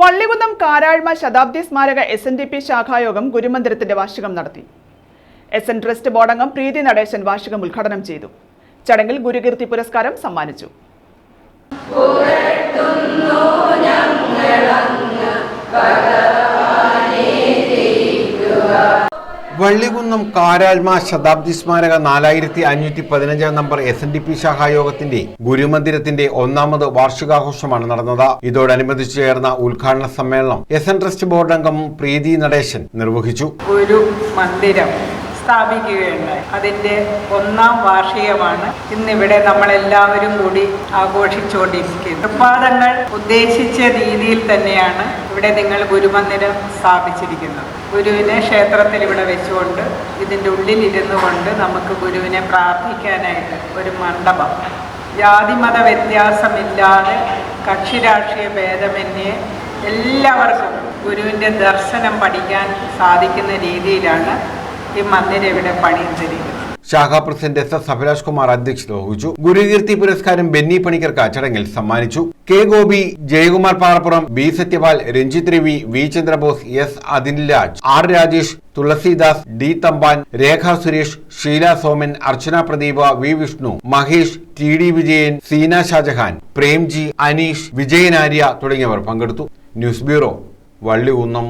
വള്ളികുന്നം കാരാഴ്മ ശതാബ്ദി സ്മാരക S N D P ശാഖായോഗം ഗുരുമന്ദിരത്തിന്റെ വാർഷികം നടത്തി. എസ് എൻ ട്രസ്റ്റ് ബോർഡംഗം പ്രീതി നടേശൻ വാർഷികം ഉദ്ഘാടനം ചെയ്തു. ചടങ്ങിൽ ഗുരുകീർത്തി പുരസ്കാരം സമ്മാനിച്ചു. വള്ളികുന്നം കാരാൽമ ശതാബ്ദി സ്മാരക നാലായിരത്തി അഞ്ഞൂറ്റി പതിനഞ്ചാം number S N D P ശാഖായോഗത്തിന്റെ ഗുരുമന്ദിരത്തിന്റെ ഒന്നാമത് വാർഷികാഘോഷമാണ് നടന്നത്. ഇതോടനുബന്ധിച്ച് ചേർന്ന ഉദ്ഘാടന സമ്മേളനം എസ് എൻ ട്രസ്റ്റ് ബോർഡ് അംഗം പ്രീതി നടേശൻ നിർവഹിച്ചു. ഒരു മന്ദിരം സ്ഥാപിക്കുകയുണ്ടായി. അതിന്റെ ഒന്നാം വാർഷികമാണ് ഇന്നിവിടെ നമ്മളെല്ലാവരും കൂടി ആഘോഷിച്ചുകൊണ്ടിരിക്കുന്നത്. പാദങ്ങൾ ഉദ്ദേശിച്ച രീതിയിൽ തന്നെയാണ് ഇവിടെ നിങ്ങൾ ഗുരുമന്ദിരം സ്ഥാപിച്ചിരിക്കുന്നത്. ഗുരുവിനെ ക്ഷേത്രത്തിൽ ഇവിടെ വെച്ചുകൊണ്ട് ഇതിന്റെ ഉള്ളിൽ ഇരുന്നു കൊണ്ട് നമുക്ക് ഗുരുവിനെ പ്രാർത്ഥിക്കാനായിട്ട് ഒരു മണ്ഡപം. ജാതിമത വ്യത്യാസമില്ലാതെ കക്ഷിരാഷ്ട്രീയ ഭേദമന്യെ ഭേദമന്യേ എല്ലാവർക്കും ഗുരുവിന്റെ ദർശനം പഠിക്കാൻ സാധിക്കുന്ന രീതിയിലാണ് ഈ ശാഖാ president S S Abhilash Kumar അധ്യക്ഷത വഹിച്ചു. ഗുരുകീർത്തി പുരസ്കാരം ബെന്നി പണിക്കർക്ക് ചടങ്ങിൽ സമ്മാനിച്ചു. K Gopi Jayakumar Parappuram B Sathyapal Ranjith Ravi V Chandrabose S Adinraj R Rajesh Thulasidas D Thampan Rekha Suresh Sheela Soman Archana Pradeepa V Vishnu Mahesh T D Vijayan Seena Shajahan Premji Aneesh Vijayanarya തുടങ്ങിയവർ പങ്കെടുത്തു. News bureau Vallikunnam